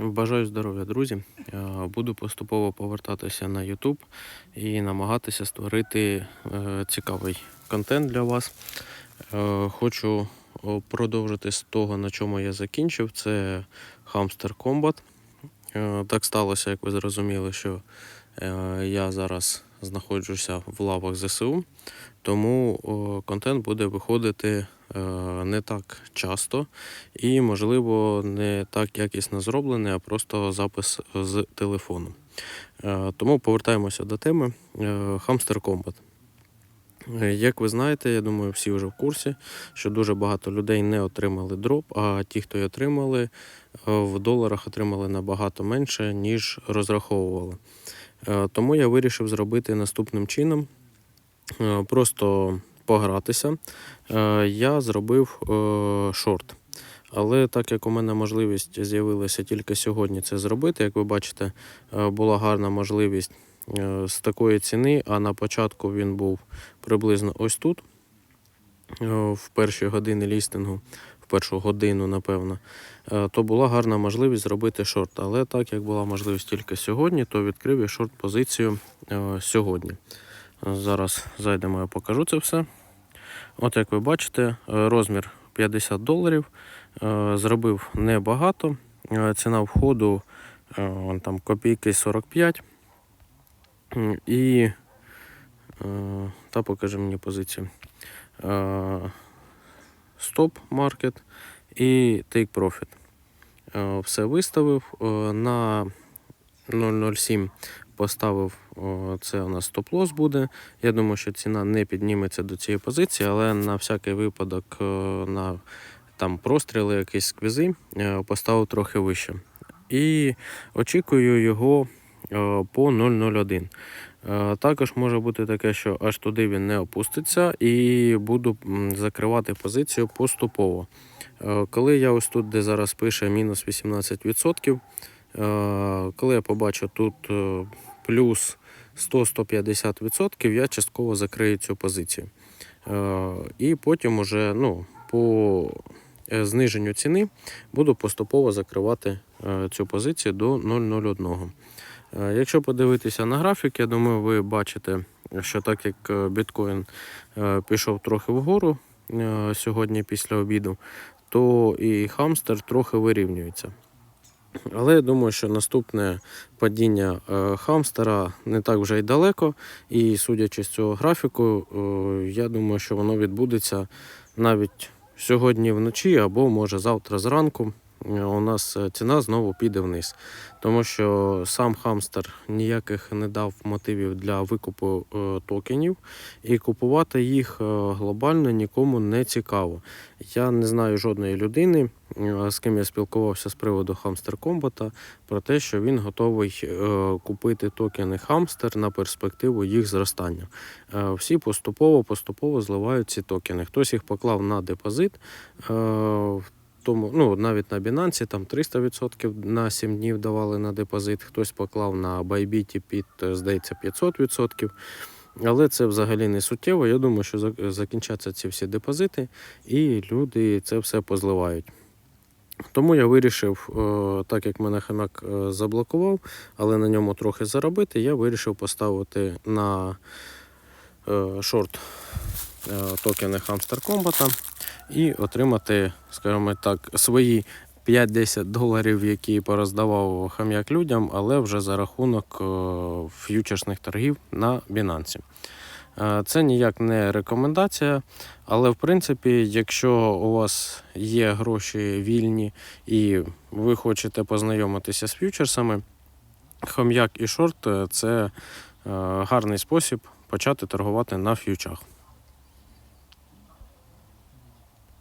Бажаю здоров'я, друзі. Е, Буду поступово повертатися на YouTube і намагатися створити е, цікавий контент для вас. Е, Хочу продовжити з того, на чому я закінчив. Це Hamster Combat. Так сталося, як ви зрозуміли, що я зараз знаходжуся в лавах ЗСУ, тому контент буде виходити е, не так часто і, можливо, не так якісно зроблений, а просто запис з телефону. Е, Тому повертаємося до теми Hamster Combat. Е, Як ви знаєте, я думаю, всі вже в курсі, що дуже багато людей не отримали дроп, а ті, хто й отримали, в доларах отримали набагато менше, ніж розраховували. Е, Тому я вирішив зробити наступним чином: Е, просто погратися. Е, Я зробив шорт. Але так як у мене можливість з'явилася тільки сьогодні це зробити, як ви бачите, була гарна можливість з такої ціни, а на початку він був приблизно ось тут, в перші години лістингу, першу годину, напевно, е, то була гарна можливість зробити шорт. Але так як була можливість тільки сьогодні, то відкрив я шорт позицію е, сьогодні. Зараз зайдемо, я покажу це все. От як ви бачите, е, розмір 50 доларів. Зробив небагато. Ціна входу там копійки 45. М, І та покажи мені позицію. Е, Стоп маркет і take profit. Е, Все виставив. Е, На 007 поставив це у нас стоп-лосс буде. Я думаю, що ціна не підніметься до цієї позиції, але на всякий випадок е, на там простріли, якісь сквізи е, поставив трохи вище. І очікую його е, по 0,01. Е, Також може бути таке, що аж туди він не опуститься, і буду закривати позицію поступово. Е, Коли я ось тут, де зараз пише мінус 18%, е, коли я побачу тут плюс 100-150%, я частково закрию цю позицію. І потім уже ну, по зниженню ціни буду поступово закривати цю позицію до 0,01. Е, Якщо подивитися на графік, я думаю, ви бачите, що так як е, біткоін е, пішов трохи вгору сьогодні після обіду, то і хамстер трохи вирівнюється. Але я думаю, що наступне падіння хамстера не так вже й далеко. І судячи з цього графіку, я думаю, що воно відбудеться навіть сьогодні вночі або може завтра зранку. У нас е, ціна знову піде вниз, тому що сам хамстер ніяких не дав мотивів для викупу е, токенів, і купувати їх е, глобально нікому не цікаво. Я не знаю жодної людини, з ким я спілкувався з приводу Hamster Combat, про те, що він готовий купити токени Hamster на перспективу їх зростання. Всі поступово поступово зливають ці токени. Хтось їх поклав на депозит. Тому, ну, навіть на Binance там 300% на 7 днів давали на депозит, хтось поклав на Bybit під, е, здається, 500%. Але це взагалі не суттєво. Я думаю, що закінчаться ці всі депозити, і люди це все позливають. Тому я вирішив, е, так як мене хамак е, заблокував, але на ньому трохи заробити, я вирішив поставити на шорт токени Hamster Combat і отримати, скажімо так, свої 5-10 доларів, які пороздавав хам'як людям, але вже за рахунок е, ф'ючерсних торгів на Binance. Е, Це ніяк не рекомендація, але в принципі, якщо у вас є гроші вільні і ви хочете познайомитися з ф'ючерсами, хом'як і шорт е, це е, гарний спосіб почати торгувати на ф'ючах.